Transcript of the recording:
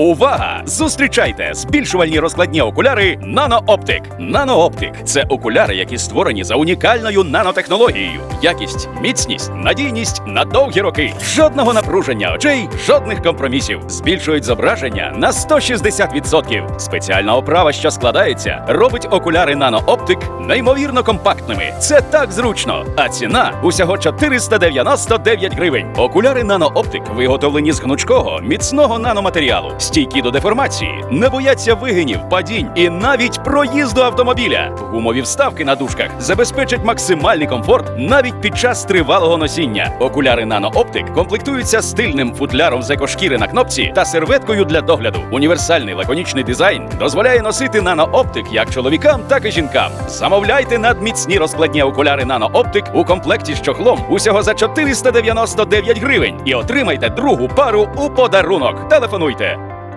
Увага! Зустрічайте збільшувальні розкладні окуляри NanoOptic. NanoOptic – це окуляри, які створені за унікальною нанотехнологією. Якість, міцність, надійність на довгі роки. Жодного напруження очей, жодних компромісів. Збільшують зображення на 160%. Спеціальна оправа, що складається, робить окуляри NanoOptic неймовірно компактними. Це так зручно. А ціна усього 499 гривень. Окуляри NanoOptic виготовлені з гнучкого, міцного наноматеріалу, стійкі до деформації, не бояться вигинів, падінь і навіть проїзду автомобіля. Гумові вставки на дужках забезпечать максимальний комфорт навіть під час тривалого носіння. Окуляри NanoOptic комплектуються стильним футляром з екошкіри на кнопці та серветкою для догляду. Універсальний лаконічний дизайн дозволяє носити NanoOptic як чоловікам, так і жінкам. Замовляйте надміцні розкладні окуляри NanoOptic у комплекті з чохлом усього за 499 гривень і отримайте другу пару у подарунок. Телефонуйте